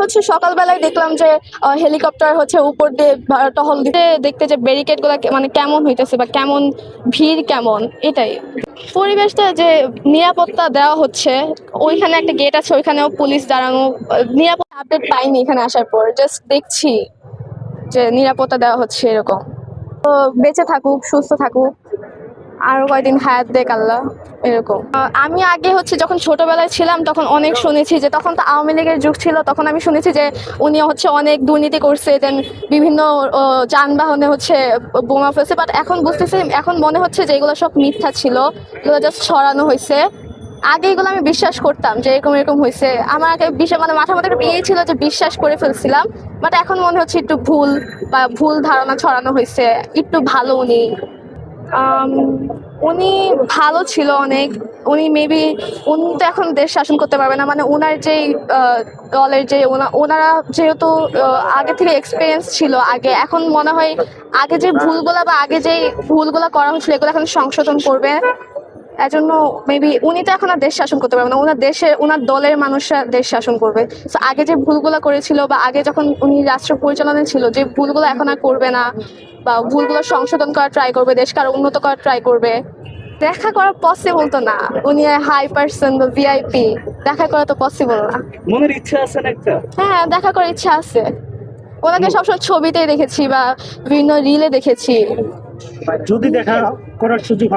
হচ্ছে সকালবেলায় দেখলাম যে হেলিকপ্টার হচ্ছে উপর দিয়ে টহল দিতে দেখতে যে ব্যারিকেডগুলা মানে কেমন হইতেছে বা কেমন ভিড় কেমন, এটাই। পরিবেশটা যে নিরাপত্তা দেওয়া হচ্ছে, ওইখানে একটা গেট আছে, ওইখানেও পুলিশ দাঁড়ানো নিরাপত্তা আপডেট পাইনি এখানে আসার পর জাস্ট দেখছি যে নিরাপত্তা দেওয়া হচ্ছে এরকম। তো বেঁচে থাকুক, সুস্থ থাকুক। আরও কয়দিন হায়াত দেখ আল্লাহ, এরকম। আমি আগে হচ্ছে যখন ছোটবেলায় ছিলাম, তখন অনেক শুনেছি যে তখন তো আওয়ামী লীগের যুগ ছিল, তখন আমি শুনেছি যে উনি হচ্ছে অনেক দুর্নীতি করছে দেন বিভিন্ন যানবাহনে হচ্ছে বোমা ফেলছে। বাট এখন বুঝতেছি, এখন মনে হচ্ছে যে এগুলো সব মিথ্যা ছিল, এগুলো জাস্ট ছড়ানো হয়েছে। আগে এগুলো আমি বিশ্বাস করতাম যে এরকম এরকম হয়েছে। আমার আগে বিশ্বাস মানে মাথার মধ্যে ইয়ে ছিল যে বিশ্বাস করে ফেলছিলাম বাট এখন মনে হচ্ছে একটু ভুল বা ভুল ধারণা ছড়ানো হয়েছে, একটু ভালো উনি। উনি ভালো ছিল অনেক। উনি মেবি উনি তো এখন দেশ শাসন করতে পারবে না। মানে ওনার যেই দলের যে ওনা- ওনারা যেহেতু আগে থেকে এক্সপিরিয়েন্স ছিল আগে। এখন মনে হয় আগে যে ভুলগুলা বা আগে যে ভুলগুলা করা হয়েছিল, এগুলো এখন সংশোধন করবে। এজন্য মেবি উনি তো এখন আর দেশ শাসন করতে পারবে না। ওনার দেশে ওনার দলের মানুষরা দেশ শাসন করবে। তো আগে যে ভুলগুলো করেছিল বা আগে যখন উনি রাষ্ট্র পরিচালনায় ছিল যে ভুলগুলো এখন আর করবে না বা ভুলগুলো সংশোধন করার ট্রাই করবে দেশকে আরও উন্নত করার ট্রাই করবে দেখা করা পসিবল তো না। উনি হাই পার্সন বা ভিআইপি দেখা করা তো পসিবল না। মনের ইচ্ছা আছে না একটা? হ্যাঁ দেখা করার ইচ্ছা আছে। ওনাকে সবসময় ছবিতেই দেখেছি বা বিভিন্ন রিলে দেখেছি। যদি দেখা করার সুযোগ